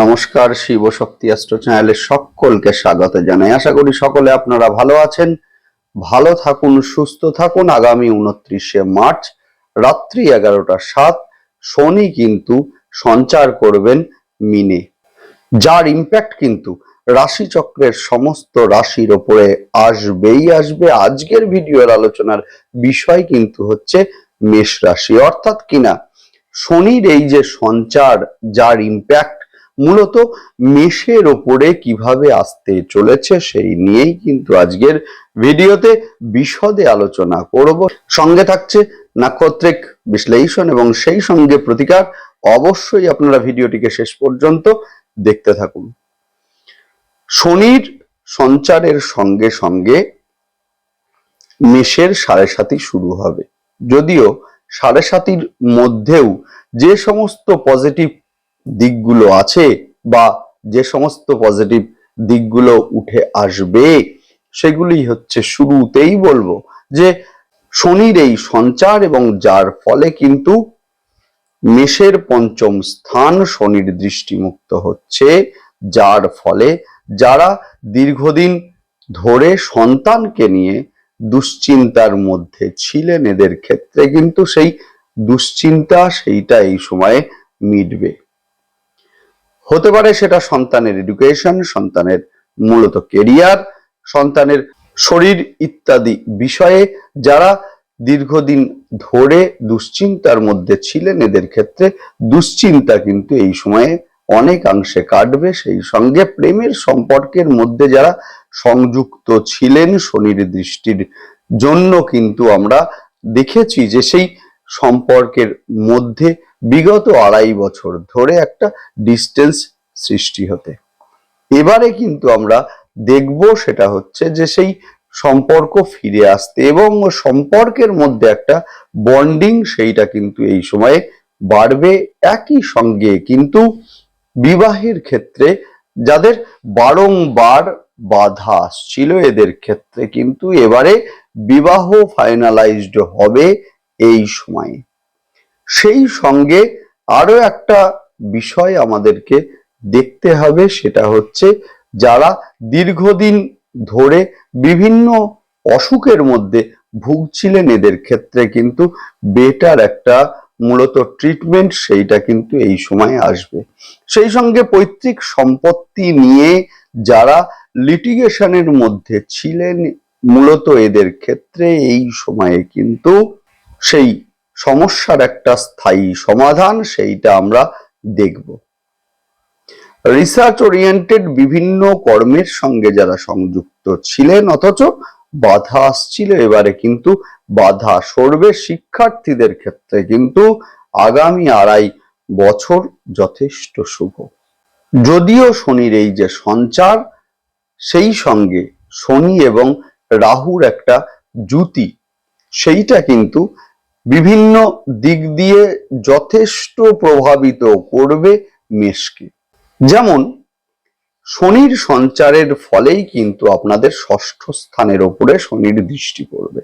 নমস্কার, শিব শক্তি অ্যাস্ট্রো চ্যানেলে সকলকে স্বাগত জানাই। আশা করি সকলে আপনারা ভালো আছেন। ভালো থাকুন, সুস্থ থাকুন। আগামী উনত্রিশে মার্চ, রাত্রি এগারোটা সাত, শনি কিন্তু সঞ্চার করবেন মিনে। যার ইম্প্যাক্ট কিন্তু রাশিচক্রের সমস্ত রাশির ওপরে আসবেই আসবে। আজকের ভিডিওর আলোচনার বিষয় কিন্তু হচ্ছে মেষ রাশি। অর্থাৎ কিনা শনির এই যে সঞ্চার, যার ইম্প্যাক্ট মূলত মেষের ওপরে কীভাবে আসতে চলেছে সেই নিয়েই কিন্তু আজকের ভিডিওতে বিশদে আলোচনা করব। সঙ্গে থাকছে নাক্ষত্রিক বিশ্লেষণ এবং সেই সঙ্গে প্রতিকার। অবশ্যই আপনারা ভিডিওটিকে শেষ পর্যন্ত দেখতে থাকুন। শনির সঞ্চারের সঙ্গে সঙ্গে মেষের সাড়ে সাতি শুরু হবে। যদিও সাড়ে সাতির মধ্যেও যে সমস্ত পজিটিভ দিকগুলো আছে বা যে সমস্ত পজিটিভ দিকগুলো উঠে আসবে, সেগুলি হচ্ছে শুরুতেই বলব যে শনির এই সঞ্চার এবং যার ফলে কিন্তু মেষের পঞ্চম স্থান শনির দৃষ্টিমুক্ত হচ্ছে, যার ফলে যারা দীর্ঘদিন ধরে সন্তানকে নিয়ে দুশ্চিন্তার মধ্যে ছিলেন, এদের ক্ষেত্রে কিন্তু সেই দুশ্চিন্তা সেইটা এই সময়ে মিটবে। হতে পারে সেটা সন্তানের এডুকেশন সন্তানের মূলত কেরিয়ার সন্তানের শরীর ইত্যাদি বিষয়ে যারা দীর্ঘদিন ধরে দুশ্চিন্তার মধ্যে ছিলেন, এদের ক্ষেত্রে দুশ্চিন্তা কিন্তু এই সময়ে অনেকাংশে কাটবে। সেই সঙ্গে প্রেমের সম্পর্কের মধ্যে যারা সংযুক্ত ছিলেন, শনির দৃষ্টির জন্য কিন্তু আমরা দেখেছি যে সেই সম্পর্কের মধ্যে বিগত আড়াই বছর ধরে একটা ডিস্টেন্স সৃষ্টি হতে। এবারে কিন্তু আমরা দেখব সেটা হচ্ছে যে সেই সম্পর্ক ফিরে আসতে এবং সম্পর্কের মধ্যে একটা বন্ডিং সেইটা কিন্তু এই সময়ে বাড়বে একই সঙ্গে। কিন্তু বিবাহের ক্ষেত্রে যাদের বারংবার বাধা আসছিল, এদের ক্ষেত্রে কিন্তু এবারে বিবাহ ফাইনালাইজড হবে এই সময়ে। সেই সঙ্গে আরও একটা বিষয় আমাদেরকে দেখতে হবে, সেটা হচ্ছে যারা দীর্ঘদিন ধরে বিভিন্ন অসুখের মধ্যে ভুগছিলেন, এদের ক্ষেত্রে কিন্তু বেটার একটা মূলত ট্রিটমেন্ট সেইটা কিন্তু এই সময় আসবে। সেই সঙ্গে পৈতৃক সম্পত্তি নিয়ে যারা লিটিগেশনের মধ্যে ছিলেন, মূলত এদের ক্ষেত্রে এই সময়ে কিন্তু সেই সমস্যার একটা স্থায়ী সমাধান সেইটা আমরা দেখব। রিসার্চ ওরিয়েন্টেড বিভিন্ন কর্মের সঙ্গে যারা সংযুক্ত ছিলেন, অথচ বাধা আসছিল। এবারে কিন্তু বাধা সরবে শিক্ষার্থীদের ক্ষেত্রে। কিন্তু আগামী আড়াই বছর যথেষ্ট শুভ। যদিও শনির এই যে সঞ্চার, সেই সঙ্গে শনি এবং রাহুর একটা জুতি সেইটা কিন্তু বিভিন্ন দিক দিয়ে যথেষ্ট প্রভাবিত করবে মেষকে। যেমন, শনির সঞ্চারের ফলেই কিন্তু আপনাদের ষষ্ঠ স্থানের ওপরে শনির দৃষ্টি পড়বে।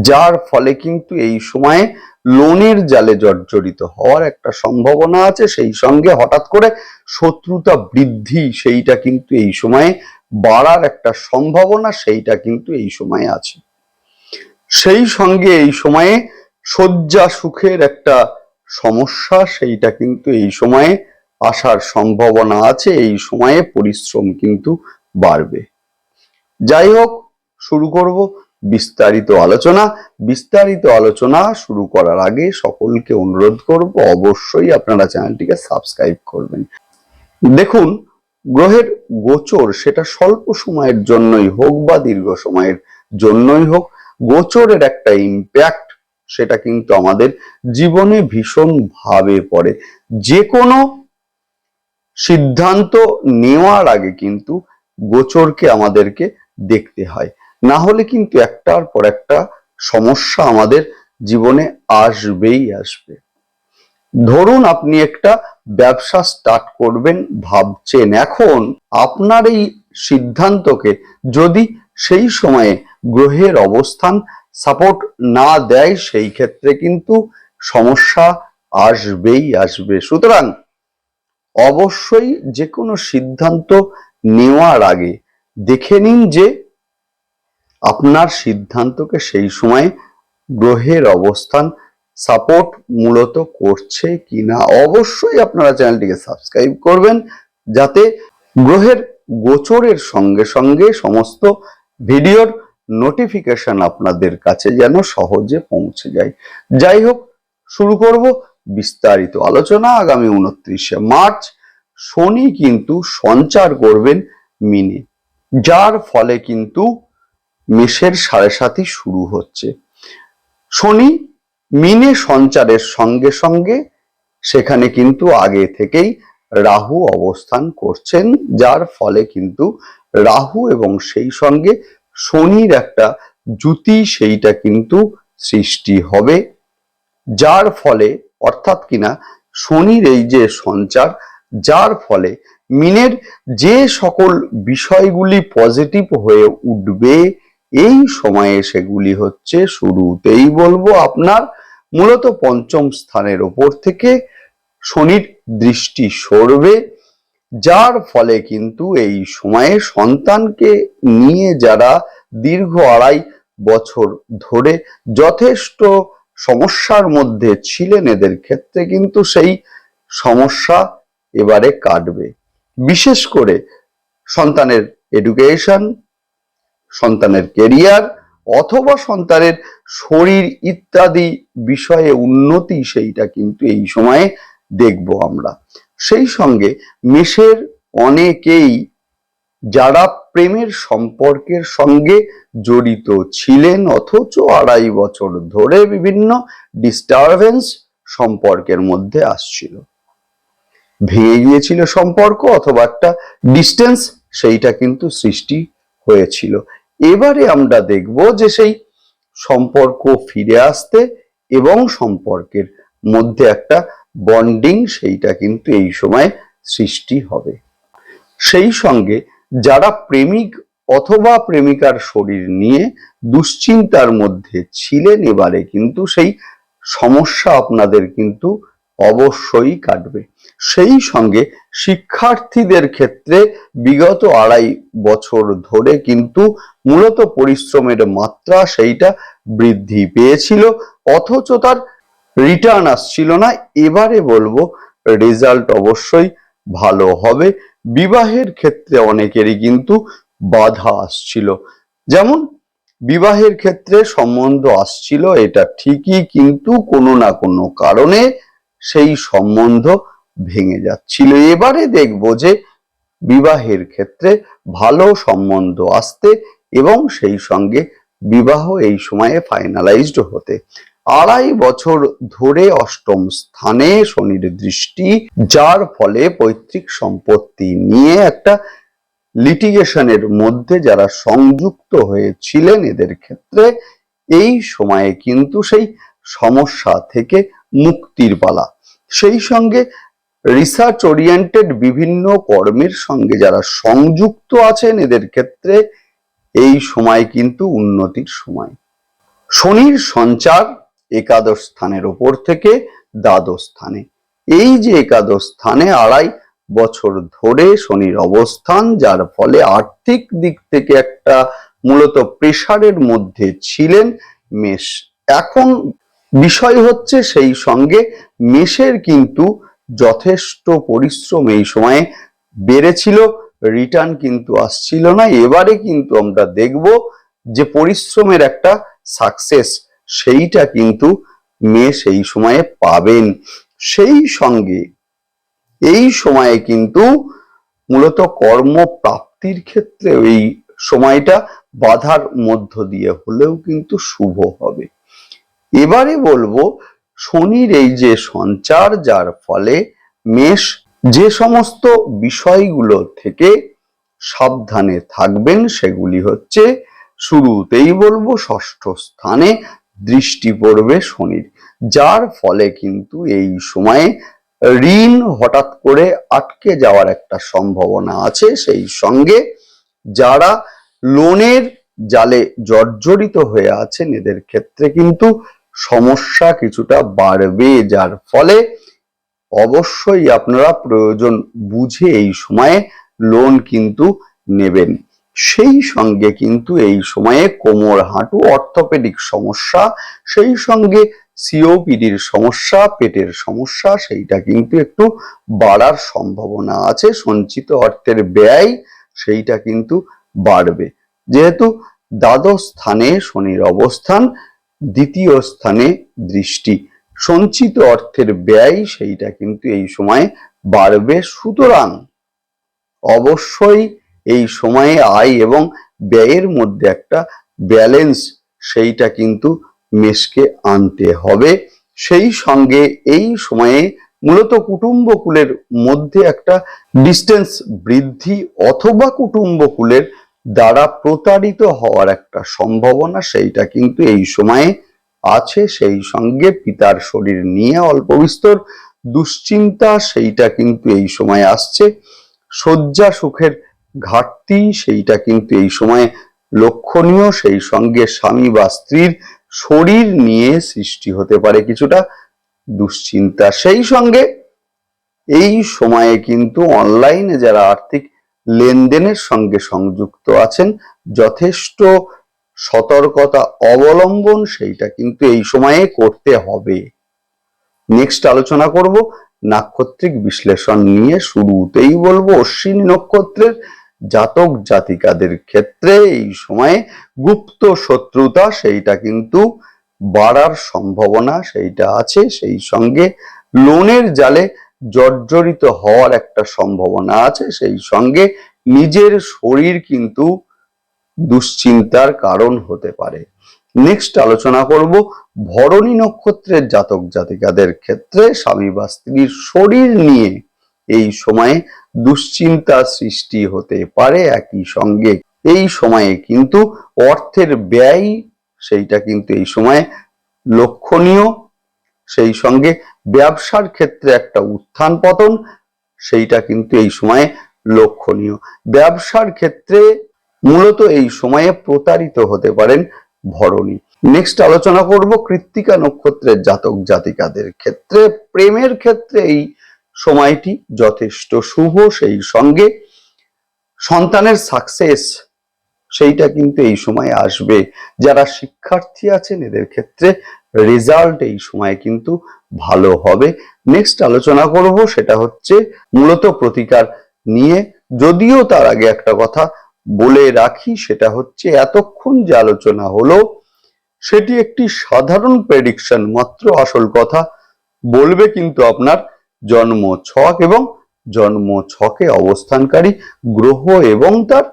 যার ফলে কিন্তু এই সময়ে লোনের জালে জর্জরিত হওয়ার একটা সম্ভাবনা আছে। সেই সঙ্গে হঠাৎ করে শত্রুতা বৃদ্ধি সেইটা কিন্তু এই সময়ে বাড়ার একটা সম্ভাবনা সেইটা কিন্তু এই সময়ে আছে। সেই সঙ্গে এই সময়ে শয্যা সুখের একটা সমস্যা, সেইটা কিন্তু এই সময়ে আসার সম্ভাবনা আছে, এই সময়ে পরিশ্রম কিন্তু বাড়বে। যাই হোক, শুরু করব বিস্তারিত আলোচনা। বিস্তারিত আলোচনা শুরু করার আগে সকলকে অনুরোধ করব অবশ্যই আপনারা চ্যানেলটিকে সাবস্ক্রাইব করবেন। দেখুন, গ্রহের গোচর সেটা স্বল্প সময়ের জন্যই হোক বা দীর্ঘ সময়ের জন্যই হোক গোচরের একটা ইম্প্যাক্ট সেটা কিন্তু আমাদের জীবনে ভীষণ পড়ে। যে কোনো সিদ্ধান্ত নেওয়ার আগে কিন্তু গোচরকে আমাদেরকে দেখতে হয়। না হলে কিন্তু একটার পর একটা সমস্যা আমাদের জীবনে আসবেই আসবে। ধরুন আপনি একটা ব্যবসা স্টার্ট করবেন, ভাবছেন, এখন আপনার এই সিদ্ধান্তকে যদি সেই সময়ে গ্রহের অবস্থান সাপোর্ট না দেয়, সেই ক্ষেত্রে কিন্তু সমস্যা আসবেই আসবে। সুতরাং অবশ্যই যে কোনো সিদ্ধান্ত নেওয়ার আগে দেখে নিন যে আপনার সিদ্ধান্তকে সেই সময় গ্রহের অবস্থান সাপোর্ট মূলত করছে কিনা অবশ্যই আপনারা চ্যানেলটিকে সাবস্ক্রাইব করবেন, যাতে গ্রহের গোচরের সঙ্গে সঙ্গে সমস্ত ভিডিওর নোটিফিকেশন আপনাদের কাছে যেন সহজে পৌঁছে যায়। যাই হোক, শুরু করব বিস্তারিত আলোচনা। আগামী উনত্রিশে মার্চ, শনি কিন্তু সঞ্চার করবেন মিনে, যার ফলে কিন্তু মেষের সাড়ে সাতই শুরু হচ্ছে। শনি মিনে সঞ্চারের সঙ্গে সঙ্গে সেখানে কিন্তু আগে থেকেই রাহু অবস্থান করছেন, যার ফলে কিন্তু রাহু এবং সেই সঙ্গে শনির একটা জুতি সেইটা কিন্তু সৃষ্টি হবে। যার ফলে, অর্থাৎ কিনা শনির এই যে সঞ্চার, যার ফলে মিনের যে সকল বিষয়গুলি পজিটিভ হয়ে উঠবে, এই সময়ে সেগুলি হচ্ছে শুরুতেই বলব আপনার মূলত পঞ্চম স্থানের ওপর থেকে শনির দৃষ্টি সরবে। যার ফলে কিন্তু এই সময়ে সন্তানকে নিয়ে যারা দীর্ঘ আড়াই বছর ধরে যথেষ্ট সমস্যার মধ্যে ছিলেন, এদের ক্ষেত্রে কিন্তু সেই সমস্যা এবারে কাটবে। বিশেষ করে সন্তানের এডুকেশন সন্তানের কেরিয়ার অথবা সন্তানের শরীর ইত্যাদি বিষয়ে উন্নতি সেইটা কিন্তু এই সময়ে দেখব আমরা। সেই সঙ্গে মেষের অনেকেই যারা প্রেমের সম্পর্কের সঙ্গে জড়িত ছিলেন অথচ আড়াই বছর ধরে বিভিন্ন ডিস্টারবেন্স সম্পর্কের মধ্যে আসছিল। ভেঙে গিয়েছিল সম্পর্ক অথবা একটা ডিস্টেন্স সেইটা কিন্তু সৃষ্টি হয়েছিল। এবারে আমরা দেখব যে সেই সম্পর্ক ফিরে আসতে এবং সম্পর্কের মধ্যে একটা বন্ডিং সেইটা কিন্তু এই সময় সৃষ্টি হবে। সেই সঙ্গে যারা প্রেমিক অথবা প্রেমিকার শরীর নিয়ে দুশ্চিন্তার মধ্যে ছিলেন এবারে কিন্তু সেই সমস্যা আপনাদের কিন্তু অবশ্যই কাটবে। সেই সঙ্গে শিক্ষার্থীদের ক্ষেত্রে বিগত আড়াই বছর ধরে কিন্তু মূলত পরিশ্রমের মাত্রা সেইটা বৃদ্ধি পেয়েছিল, অথচ তার রিটার্ন আসছিল না। এবারে বলব রেজাল্ট অবশ্যই ভালো হবে। বিবাহের ক্ষেত্রে অনেকেরই কিন্তু বাধা আসছিল। যেমন বিবাহের ক্ষেত্রে সম্বন্ধ আসছিল, এটা ঠিকই, কিন্তু কোনো না কোনো কারণে সেই সম্বন্ধ ভেঙে যাচ্ছিল। এবারে দেখব যে বিবাহের ক্ষেত্রে ভালো সম্বন্ধ আসতে এবং সেই সঙ্গে বিবাহ এই সময়ে ফাইনালাইজড হতে। আড়াই বছর ধরে অষ্টম স্থানে শনির দৃষ্টি, যার ফলে পৈতৃক সম্পত্তি নিয়ে একটা লিটিগেশনের মধ্যে যারা সংযুক্ত হয়েছিলেন এদের ক্ষেত্রে এই সময়ে কিন্তু সেই সমস্যা থেকে মুক্তির পালা। সেই সঙ্গে রিসার্চ ওরিয়েন্টেড বিভিন্ন কর্মের সঙ্গে যারা সংযুক্ত আছেন এদের ক্ষেত্রে এই সময় কিন্তু উন্নতির সময়। শনির সঞ্চার একাদশ স্থানের ওপর থেকে দ্বাদশ স্থানে। এই যে একাদশ স্থানে আড়াই বছর ধরে শনির অবস্থান, যার ফলে আর্থিক দিক থেকে একটা মূলত প্রেসারের মধ্যে ছিলেন মেষ। এখন বিষয় হচ্ছে সেই সঙ্গে মেষের কিন্তু যথেষ্ট পরিশ্রম এই সময়ে বেড়েছিল, রিটার্ন কিন্তু আসছিল না। এবারে কিন্তু আমরা দেখব যে পরিশ্রমের একটা সাকসেস সেইটা কিন্তু মেষ এই সময়ে পাবেন। সেই সঙ্গে এই সময়ে কিন্তু মূলত কর্মপ্রাপ্তির ক্ষেত্রে এই সময়টা বাধার মধ্য দিয়ে হলেও কিন্তু শুভ হবে। এবারে বলব, শনির এই যে সঞ্চার, যার ফলে মেষ যে সমস্ত বিষয়গুলো থেকে সাবধানে থাকবেন, সেগুলি হচ্ছে শুরুতেই বলব, ষষ্ঠ স্থানে দৃষ্টি পড়বে শনির। যার ফলে কিন্তু এই সময়ে ঋণ হঠাৎ করে আটকে যাওয়ার একটা সম্ভাবনা আছে। সেই সঙ্গে যারা লোনের জালে জর্জরিত হয়ে আছেন, এদের ক্ষেত্রে কিন্তু সমস্যা কিছুটা বাড়বে, যার ফলে অবশ্যই আপনারা প্রয়োজন বুঝে এই সময়ে লোন কিন্তু নেবেন। সেই সঙ্গে কিন্তু এই সময়ে কোমর হাঁটু, অর্থোপেডিক সমস্যা, সেই সঙ্গে সিওপিডির সমস্যা, পেটের সমস্যা, সেইটা কিন্তু একটু বাড়ার সম্ভাবনা আছে। সঞ্চিত অর্থের ব্যয় সেইটা কিন্তু বাড়বে। যেহেতু দ্বাদশ স্থানে শনির অবস্থান, দ্বিতীয় স্থানে দৃষ্টি। সঞ্চিত অর্থের ব্যয় সেইটা কিন্তু এই সময়ে বাড়বে। সুতরাং অবশ্যই এই সময়ে আয় এবং ব্যয়ের মধ্যে একটা ব্যালেন্স সেইটা কিন্তু মেশকে আনতে হবে। সেই সঙ্গে এই সময়ে মূলত কুটুম্বকুলের মধ্যে একটা ডিস্টেন্স বৃদ্ধি অথবা কুটুম্বকুলের দ্বারা প্রতারিত হওয়ার একটা সম্ভাবনা সেইটা কিন্তু এই সময়ে আছে। সেই সঙ্গে পিতার শরীর নিয়ে অল্প বিস্তর দুশ্চিন্তা সেইটা কিন্তু এই সময় আসছে। শয্যা সুখের ঘাটতি, সেইটা কিন্তু এই সময়ে লক্ষণীয়। সেই সঙ্গে স্বামী বা স্ত্রীর শরীর নিয়ে সৃষ্টি হতে পারে কিছুটা দুশ্চিন্তা। সেই সঙ্গে এই সময়ে কিন্তু অনলাইনে যারা আর্থিক লেনদেনের সঙ্গে সংযুক্ত আছেন, যথেষ্ট সতর্কতা অবলম্বন সেইটা কিন্তু এই সময়ে করতে হবে। নেক্সট আলোচনা করব, নাক্ষত্রিক বিশ্লেষণ নিয়ে শুরুতেই বলব। অশ্বিনী নক্ষত্রের জাতক জাতিকাদের ক্ষেত্রে এই সময়ে গুপ্ত শত্রুতা সেইটা কিন্তু বাড়ার সম্ভাবনা সেইটা আছে। সেই সঙ্গে লোনের জালে জর্জরিত হওয়ার একটা সম্ভাবনা আছে। সেই সঙ্গে নিজের শরীর কিন্তু দুশ্চিন্তার কারণ হতে পারে। নেক্সট আলোচনা করব ভরণী নক্ষত্রের জাতক জাতিকাদের ক্ষেত্রে স্বামী বা স্ত্রীর শরীর নিয়ে। এই সময়ে দুশ্চিন্তা সৃষ্টি হতে পারে একই সঙ্গে। এই সময়ে কিন্তু অর্থের ব্যয়, সেইটা কিন্তু এই সময়ে লক্ষণীয়। সেই সঙ্গে ব্যবসার ক্ষেত্রে একটা উত্থান পতন, সেইটা কিন্তু এই সময়ে লক্ষণীয়। ব্যবসার ক্ষেত্রে মূলত এই সময়ে প্রতারিত হতে পারেন ভরণী। নেক্সট আলোচনা করব কৃত্তিকা নক্ষত্রের জাতক জাতিকাদের ক্ষেত্রে। প্রেমের ক্ষেত্রে এই সময়টি যথেষ্ট শুভ, সেই সঙ্গে সন্তানের সাকসেস সেইটা কিন্তু এই সময় আসবে। যারা শিক্ষার্থী আছেন, এদের ক্ষেত্রে রেজাল্ট এই সময় কিন্তু ভালো হবে। নেক্সট আলোচনা করব, সেটা হচ্ছে মূলত প্রতিকার নিয়ে। যদিও তার আগে একটা কথা বলে রাখি, সেটা হচ্ছে এতক্ষণ যে আলোচনা হলো, সেটি একটি সাধারণ প্রেডিকশন মাত্র আসল কথা। বলবে কিন্তু আপনার জন্ম ছক এবং জন্ম ছকে অবস্থানকারী গ্রহ এবং তার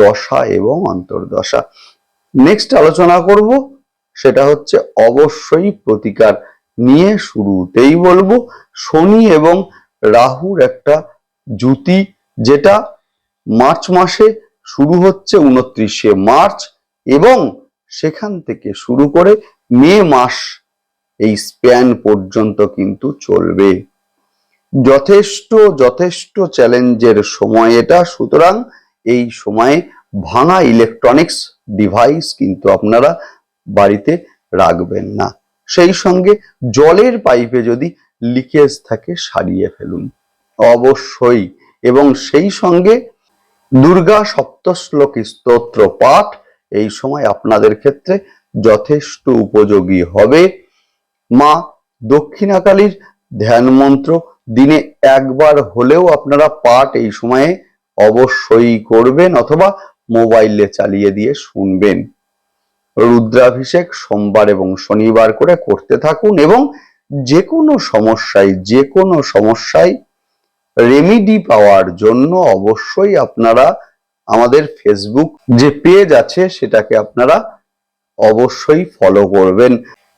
দশা এবং অন্তর্দশা। নেক্সট আলোচনা করব, সেটা হচ্ছে অবশ্যই প্রতিকার নিয়ে শুরুতেই বলব, শনি এবং রাহুর একটা জুতি যেটা মার্চ মাসে শুরু হচ্ছে উনত্রিশে মার্চ এবং সেখান থেকে শুরু করে মে মাস এই স্প্যান পর্যন্ত কিন্তু চলবে। যথেষ্ট যথেষ্ট চ্যালেঞ্জের সময় এটা। সুতরাং এই সময়ে ভাঙা ইলেকট্রনিক্স ডিভাইস কিন্তু আপনারা বাড়িতে রাখবেন না। সেই সঙ্গে জলের পাইপে যদি লিকেজ থাকে সারিয়ে ফেলুন। অবশ্যই। এবং সেই সঙ্গে দুর্গা সপ্তশ্লোকী স্তোত্র পাঠ এই সময় আপনাদের ক্ষেত্রে যথেষ্ট উপযোগী হবে। মা দক্ষিণাকালীর ধ্যান মন্ত্র দিনে একবার হলেও আপনারা পাঠ এই সময়ে অবশ্যই করবেন অথবা মোবাইলে চালিয়ে দিয়ে শুনবেন। রুদ্রাভিষেক সোমবার এবং শনিবার করে করতে থাকুন এবং যে কোনো সমস্যায় যে কোনো সমস্যায় রেমিডি পাওয়ার জন্য অবশ্যই আপনারা আমাদের ফেসবুক যে পেজ আছে সেটাকে আপনারা অবশ্যই ফলো করবেন।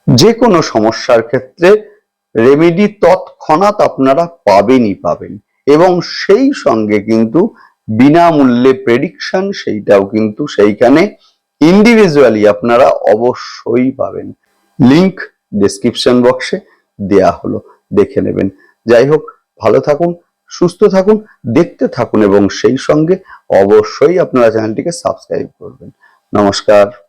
যে কোনো সমস্যার ক্ষেত্রে রেমেডি তৎক্ষণাৎ আপনারা পাবেনই পাবেন। এবং সেই সঙ্গে কিন্তু বিনামূল্যে প্রেডিকশন সেইটাও কিন্তু সেইখানে ইন্ডিভিজুয়ালি আপনারা অবশ্যই পাবেন। লিংক ডেসক্রিপশন বক্সে দেয়া হলো, দেখে নেবেন। যাই হোক, ভালো থাকুন, সুস্থ থাকুন, দেখতে থাকুন এবং সেই সঙ্গে অবশ্যই আপনারা চ্যানেলটিকে সাবস্ক্রাইব করবেন। নমস্কার।